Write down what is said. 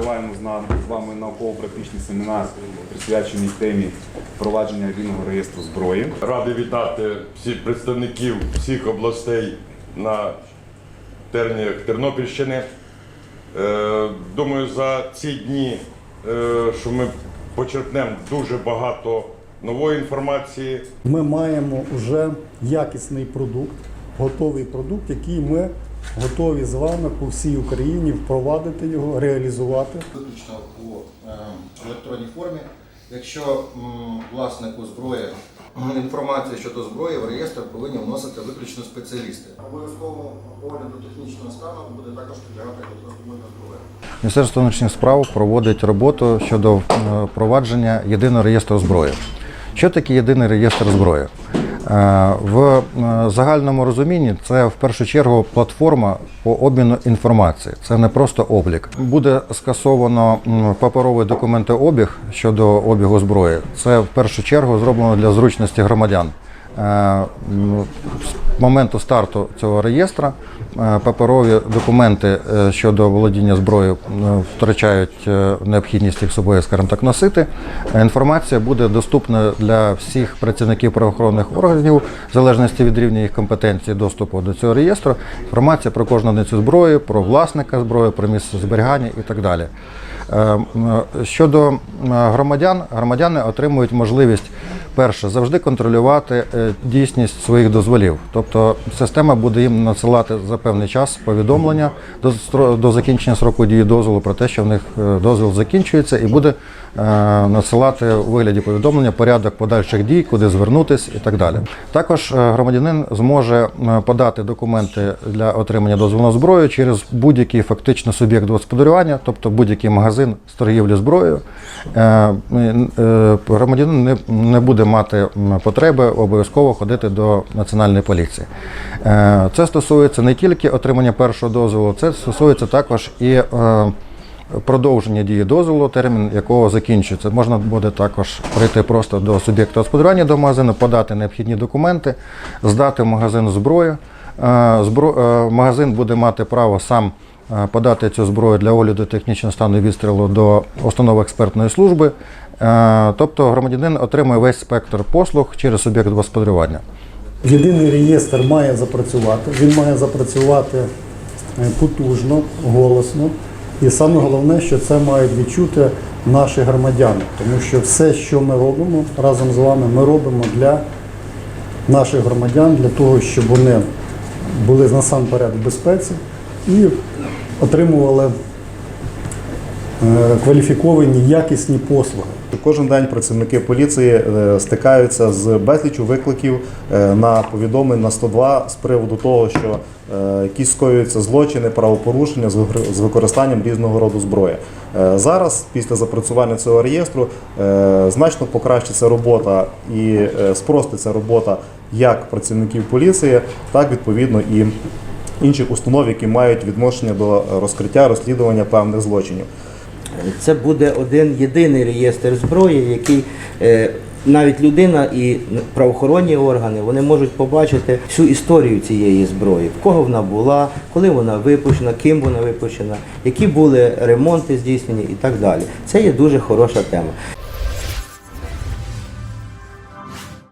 відбуваємо з нами- вами науково-практичний семінар, присвячений темі впровадження єдиного реєстру зброї. Радий вітати всіх представників всіх областей на теренах Тернопільщини. Е, Думаю, за ці дні, е, що ми почерпнемо дуже багато нової інформації. Ми маємо вже якісний продукт, готовий продукт, який ми готові з вами по всій Україні впровадити його, реалізувати. виключно у е, електронній формі. Якщо власнику зброї інформацію щодо зброї в реєстр повинні вносити виключно спеціалісти. Обов'язково огляду технічного стану буде також підлягати електронна зброя. Міністерство внутрішніх справ проводить роботу щодо е, впровадження єдиного реєстру зброї. Що таке єдиний реєстр зброї? Е, В е, загальному розумінні це в першу чергу платформа по обміну інформації. Це не просто облік. Буде скасовано паперовий документообіг щодо обігу зброї. Це в першу чергу зроблено для зручності громадян. Моменту старту цього реєстра е, паперові документи е, щодо володіння зброєю е, втрачають необхідність їх собою, скажімо так, носити. Інформація буде доступна для всіх працівників правоохоронних органів, в залежності від рівня їх компетенції доступу до цього реєстру. Інформація про кожну одиницю зброї, про власника зброї, про місце зберігання і так далі. Щодо громадян, громадяни отримують можливість перше завжди контролювати е, дійсність своїх дозволів. Тобто система буде їм надсилати за певний час повідомлення до, до закінчення сроку дії дозволу про те, що в них е, дозвіл закінчується, і буде е, надсилати у вигляді повідомлення порядок подальших дій, куди звернутись і так далі. Також громадянин зможе подати документи для отримання дозволу на зброю через будь-який фактично суб'єкт господарювання, тобто будь-який магазин з торгівлі зброєю. Громадянин не, не буде мати потреби обов'язково ходити до національної поліції. Е, Це стосується не тільки отримання першого дозволу, це стосується також і е, продовження дії дозволу, термін якого закінчується. Можна буде також прийти просто до суб'єкта господарювання до магазину, подати необхідні документи, здати в магазин зброю. Е, Магазин буде мати право сам подати цю зброю для огляду технічного стану відстрілу до установи експертної служби. Е, Тобто громадянин отримує весь спектр послуг через суб'єкт господарювання. Єдиний реєстр має запрацювати. Він має запрацювати е, потужно, голосно. І саме головне, що це мають відчути наші громадяни, тому що все, що ми робимо разом з вами, ми робимо для наших громадян, для того, щоб вони були насамперед в безпеці і отримували кваліфіковані якісні послуги. Кожен день працівники поліції е, стикаються з безлічю викликів е, на повідомлень на 102 з приводу того, що е, якісь скоюються злочини, правопорушення з використанням різного роду зброї. Е, Зараз, після запрацювання цього реєстру, е, значно покращиться робота і е, спроститься робота як працівників поліції, так відповідно і інших установ, які мають відношення до розкриття розслідування певних злочинів. Це буде один єдиний реєстр зброї, який е, навіть людина і правоохоронні органи вони можуть побачити всю історію цієї зброї, в кого вона була, коли вона випущена, ким вона випущена, які були ремонти здійснені і так далі. Це є дуже хороша тема.